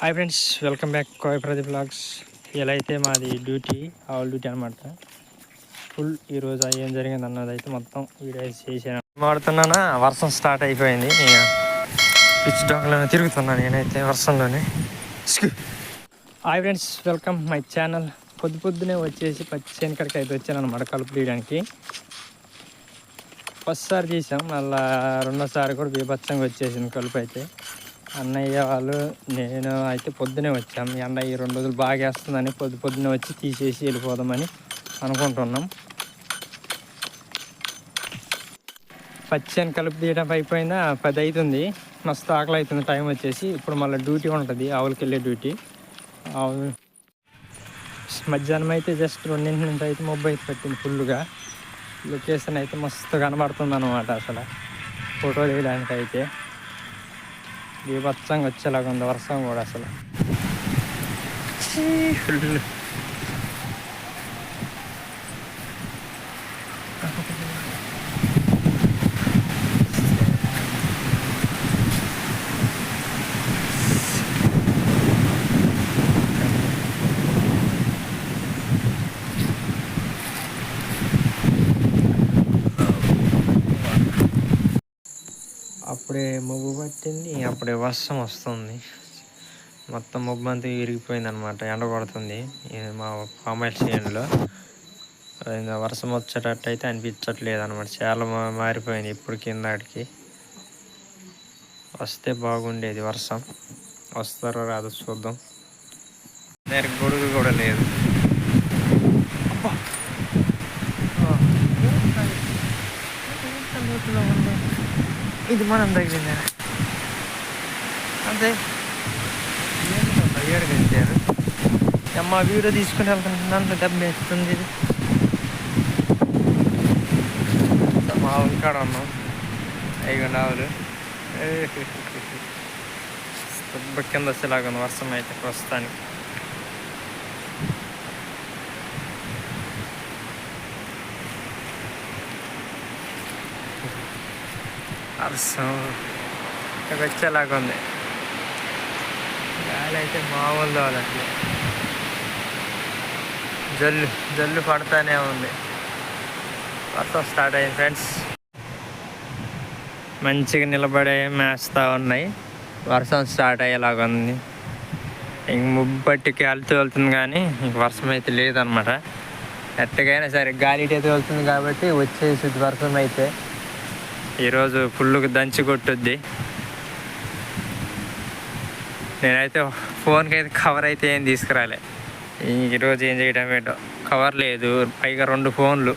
Hi friends welcome back Koya Pradeep vlogs ఇలా అయితే మాది డ్యూటీ ఆల్ డ్యూటీ అనమాట ఫుల్ ఈరోజు ఏం జరిగింది అన్నది అయితే మొత్తం వీడియో చేసాను మాడుతున్నానా వర్షం స్టార్ట్ అయిపోయింది. ఇక పిచ్ డొంకలో తిరుగుతున్నాను నేనైతే వర్షంలోనే. Hi friends welcome my channel పొద్దు పొద్దునే వచ్చేసి పచ్చి కడికి అయితే వచ్చాను అనమాట కలుపు తీయడానికి. ఫస్ట్ సారి తీసాం మళ్ళా రెండోసారి కూడా బీభత్సంగా వచ్చేసింది కలుపు అయితే. అన్నయ్య వాళ్ళు నేను అయితే పొద్దునే వచ్చాం. ఈ ఎండ ఈ రెండు రోజులు బాగా వేస్తుందని పొద్దు పొద్దునే వచ్చి తీసేసి వెళ్ళిపోదామని అనుకుంటున్నాం. పచ్చని కలుపు తీయడం అయిపోయిందా? పది అవుతుంది మస్తు ఆకలి అవుతుంది టైం వచ్చేసి ఇప్పుడు మళ్ళీ డ్యూటీ ఉంటుంది. ఆవులకి వెళ్ళే డ్యూటీ. ఆవులు మధ్యాహ్నం అయితే జస్ట్ రెండింటి నుంచి అయితే మొబైల్ పెట్టింది ఫుల్గా లొకేషన్ అయితే మస్తు కనబడుతుంది అనమాట అసలు. ఫోటో తీయడానికి అయితే బీభత్సంగా వచ్చేలాగా ఉంది వర్షం కూడా అసలు. ఫుల్ అప్పుడే మొగ్గు పట్టింది అప్పుడే వర్షం వస్తుంది. మొత్తం మొగ్గు అంతా విరిగిపోయింది అనమాట ఎండ పడుతుంది ఇది మా పామాయిల్ చేనులో. ఇంకా వర్షం వచ్చేటట్టు అయితే అనిపించట్లేదు అనమాట చాలా మారిపోయింది ఇప్పుడు కిందటికి. వస్తే బాగుండేది వర్షం. వస్తారో రాదు చూద్దాం. దానికి గొడుగు కూడా లేదు. అబ్బా. ఇది మనం తగిలింది? అంతే. ఏడు పెట్టారు అమ్మ వీడియో తీసుకుని వెళ్తాను నన్ను దెబ్బ వేస్తుంది. ఇది మా కాడ ఉన్నాం అయిగోండి ఆవులు దెబ్బ కింద వచ్చేలాగా ఉంది వర్షం అయితే ప్రస్తుతానికి. వర్షం ఇక్కడికి వచ్చేలాగా ఉంది. గాలి అయితే మామూలు తోలట్లే జల్లు జల్లు పడతానే ఉంది. వర్షం స్టార్ట్ అయింది ఫ్రెండ్స్ మంచిగా నిలబడే మేస్తూ ఉన్నాయి. వర్షం స్టార్ట్ అయ్యేలాగా ఉంది. ఇంక ముబ్బు పట్టికి అలిచి వెళ్తుంది కానీ ఇంక వర్షం అయితే లేదనమాట. ఎట్టగైనా సరే గాలి అయితే వెళ్తుంది కాబట్టి వచ్చేసి వర్షం అయితే ఈరోజు ఫుల్గా దంచి కొట్టుద్ది. నేనైతే ఫోన్కి అయితే కవర్ అయితే ఏం తీసుకురాలే. ఈరోజు ఏం చేయడం ఏంటో. కవర్ లేదు పైగా రెండు ఫోన్లు.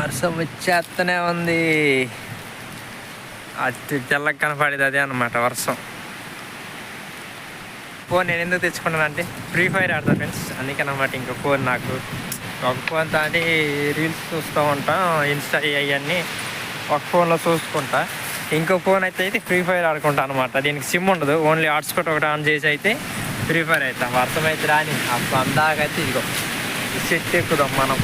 వర్షం వచ్చేస్తూనే ఉంది. అది తెల్లగా కనపడేది అదే అనమాట వర్షం. ఫోన్ నేను ఎందుకు తెచ్చుకున్నాను అంటే ఫ్రీ ఫైర్ ఆడతా ఫ్రెండ్స్ అందుకనమాట ఇంకో ఫోన్ నాకు. ఒక ఫోన్ తాటి రీల్స్ చూస్తూ ఉంటాం ఇన్స్టా అవన్నీ ఒక ఫోన్లో చూసుకుంటా. ఇంకో ఫోన్ అయితే అయితే ఫ్రీ ఫైర్ ఆడుకుంటా అనమాట దీనికి సిమ్ ఉండదు ఓన్లీ హాట్స్పాట్ ఒకటి ఆన్ చేసి అయితే ఫ్రీ ఫైర్ అవుతాం వర్షం అయితే రాని అప్పుడు అందాకైతే ఇదిగో. సెట్ ఎక్కుదాం మనం.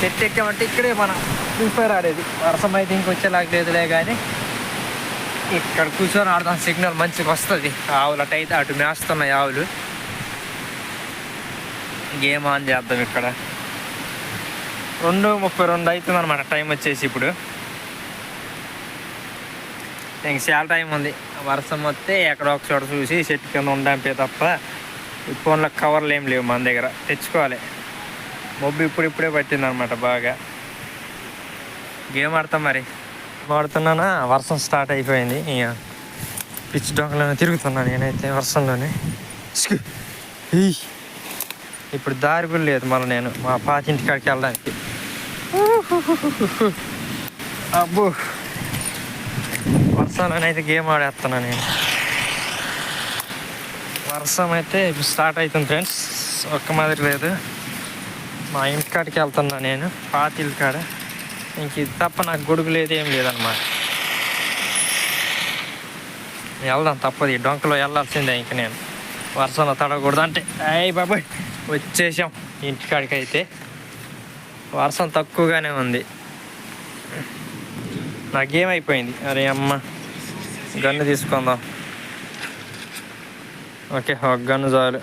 సెట్ ఎక్కామంటే ఇక్కడే మనం ఫ్రీ ఫైర్ ఆడేది. వర్షం అయితే ఇంకొచ్చేలాగా లేదులే కానీ ఇక్కడ కూర్చొని ఆడదాం. సిగ్నల్ మంచిగా వస్తుంది. ఆవులు అటు అయితే అటు మేస్తున్నాయి ఆవులు. గేమ్ ఆన్ చేద్దాం ఇక్కడ. రెండు ముప్పై రెండు అవుతుంది అనమాట టైం వచ్చేసి ఇప్పుడు. ఇంక చాలా టైం ఉంది. వర్షం వస్తే ఎక్కడో ఒక చోట చూసి చెట్టు కింద ఉండంపే తప్ప ఈ ఫోన్లో కవర్లు ఏం లేవు మన దగ్గర. తెచ్చుకోవాలి. మొబ్బు ఇప్పుడు ఇప్పుడే పట్టింది అనమాట బాగా. గేమ్ ఆడతాం మరి. ఆడుతున్నానా వర్షం స్టార్ట్ అయిపోయింది. ఇక పిచ్ డొంకలోనే తిరుగుతున్నాను నేనైతే వర్షంలోనే. ఇప్పుడు దారి కూడా లేదు మళ్ళీ నేను మా పాతింటి కాడికి వెళ్ళడానికి. అబ్బో. వర్షంలోనే అయితే గేమ్ ఆడేస్తున్నా నేను. వర్షం అయితే ఇప్పుడు స్టార్ట్ అవుతుంది ఫ్రెండ్స్. ఒక్క మాదిరి లేదు. మా ఇంటి కాడికి వెళ్తున్నా నేను పాతిల్ కాడ. ఇంక ఇది తప్ప నాకు గొడుగు లేదు ఏం వెళ్దాం తప్పది డొంకలో వెళ్ళాల్సిందే ఇంక నేను. వర్షంలో తడకూడదు అంటే అయ్యి బాబాయ్ వచ్చేసాం ఇంటికాడికి అయితే వర్షం తక్కువగానే ఉంది. నాకేమైపోయింది? అయిపోయింది అరే అమ్మ గన్ను తీసుకుందాం. ఓకే ఒక గన్ను చాలు.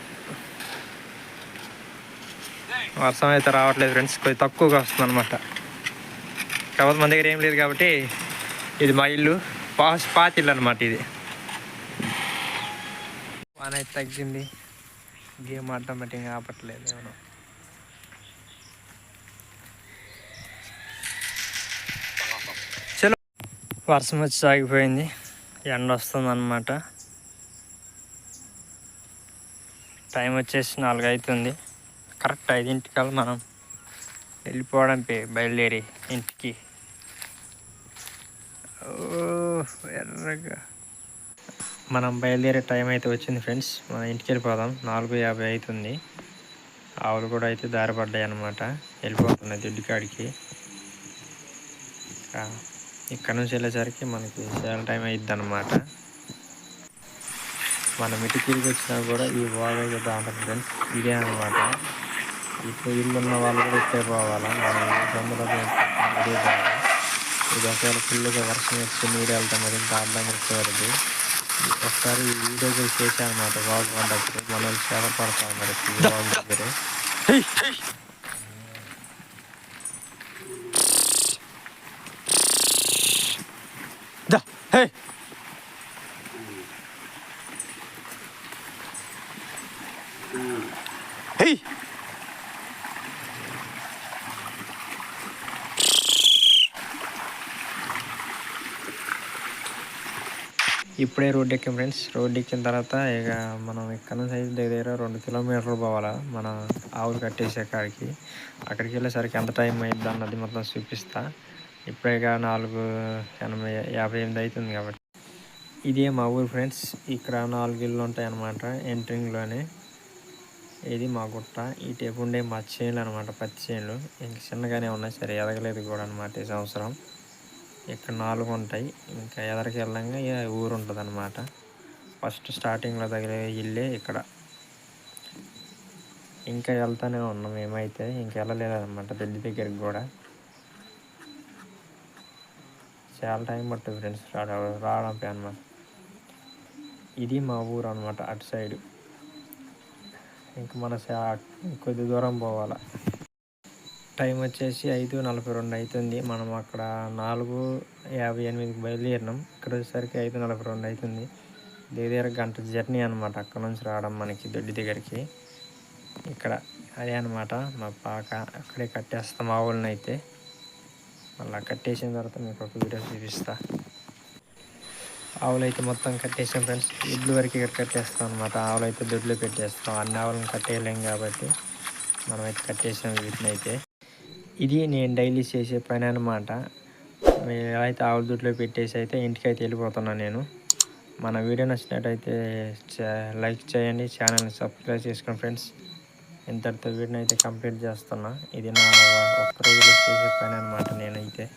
వర్షం అయితే రావట్లేదు ఫ్రెండ్స్ కొంచెం తక్కువగా వస్తుంది అనమాట కాకపోతే మన దగ్గర ఏం లేదు కాబట్టి ఇది మా ఇల్లు. పాస్ పాత ఇల్లు అనమాట ఇది. వాన అయితే తగ్గింది. గేమ్ ఆటోమేటిక్గా ఆపట్లేదు ఏమన్నా చలో. వర్షం వచ్చి సాగిపోయింది ఎండ వస్తుంది అనమాట టైం వచ్చేసి నాలుగు అవుతుంది కరెక్ట్ ఐదింటికల్ మనం వెళ్ళిపోవడం పే- బయలుదేరి ఇంటికి. ఎర్రగా. మనం బయలుదేరే టైం అయితే వచ్చింది ఫ్రెండ్స్. మనం ఇంటికి వెళ్ళిపోదాం. నాలుగు యాభై అవుతుంది. ఆవులు కూడా అయితే దారి పడ్డాయి అనమాట వెళ్ళిపోతున్నాయి దుడ్డికాడికి ఇక్కడ నుంచి వెళ్ళేసరికి మనకి చాలా టైం అయ్యిద్ది అనమాట మనం ఇటు తిరిగి వచ్చినా కూడా ఈ వాగు దాంట్లో ఫ్రెండ్స్. ఇదే అనమాట ఇప్పుడు ఇల్లు ఉన్న వాళ్ళు కూడా ఇక్కడే పోవాలా? మనం తొందరగా ఇదే పోవాలి ఇది ఒకవేళ ఫుల్గా వర్షం వచ్చి నీరు వెళ్తాం అది ఇంకా అర్థం వచ్చేవారు ఒకసారి ఈ వీడియో కూడా చేశాను అనమాట వాగు పడ్డప్పుడు మన వాళ్ళు చాలా పడతా ఉన్నారు ఈ వాగు దగ్గర దా హే ఇప్పుడే రోడ్ ఎక్కాం ఫ్రెండ్స్. రోడ్ ఎక్కిన తర్వాత ఇక మనం ఇక్కడ నుంచి అయితే దగ్గర దగ్గర రెండు కిలోమీటర్లు పోవాలా. మన ఆవులు కట్టేసే కాడికి. అక్కడికి వెళ్ళేసరికి ఎంత టైం అయింది అన్నది మొత్తం చూపిస్తా. ఇప్పుడే ఇక నాలుగు ఎనభై యాభై ఎనిమిది అవుతుంది కాబట్టి. ఇదే మా ఊరు ఫ్రెండ్స్. ఇక్కడ నాలుగు ఇళ్ళు ఉంటాయన్నమాట ఎంట్రింగ్లోనే. ఇది మా గుట్ట. ఈ టేపు ఉండే మా చేనులు అనమాట పత్తి చేనులు. ఇంక చిన్నగానే ఉన్నాయి సరే ఎదగలేదు కూడా అనమాట ఈ సంవత్సరం. ఇక్కడ నాలుగు ఉంటాయి. ఇంకా ఎదరికి వెళ్ళంగా ఊరు ఉంటుంది అనమాట ఫస్ట్ స్టార్టింగ్లో తగిలే ఇల్లే ఇక్కడ. ఇంకా వెళ్తానే ఉన్నాం మేమైతే. ఇంకా వెళ్ళలేదన్నమాట దగ్గరికి కూడా. చాలా టైం పడుతుంది ఫ్రెండ్స్ రావడం అనమాట ఇది మా ఊరు అనమాట అటు సైడ్. ఇంకా మన కొద్ది దూరం పోవాలా. టైం వచ్చేసి ఐదు నలభై రెండు అవుతుంది మనం అక్కడ నాలుగు యాభై ఎనిమిదికి బయలుదేరినాం. ఇక్కడ వచ్చేసరికి ఐదు నలభై రెండు అవుతుంది దగ్గర గంట జర్నీ అనమాట అక్కడ నుంచి రావడం మనకి దొడ్డి దగ్గరికి. ఇక్కడ అదే అనమాట మా పాక అక్కడే కట్టేస్తాం ఆవులను అయితే. మళ్ళీ కట్టేసిన తర్వాత మీకు ఒక వీడియో చూపిస్తా. ఆవులు అయితే మొత్తం కట్టేసాం ఫ్రెండ్స్. ఇడ్లు వరకు ఇక్కడ కట్టేస్తాం అనమాట ఆవులు అయితే దొడ్లు పెట్టేస్తాం. అన్ని ఆవులను కట్టేయలేం కాబట్టి మనమైతే కట్టేసాం వీటిని అయితే. ఇది నేను డైలీ చేసే పని అనమాట అయితే ఆవుల దొడ్లో పెట్టేసి అయితే ఇంటికి అయితే వెళ్ళిపోతున్నాను నేను. మన వీడియో నచ్చినట్టయితే చ- లైక్ చేయండి ఛానల్ని సబ్స్క్రైబ్ చేసుకోండి ఫ్రెండ్స్. ఇంతటితో వీడిని అయితే కంప్లీట్ చేస్తున్నా. ఇది నా ఒక్క రోజులో చేసే పని అనమాట నేనైతే.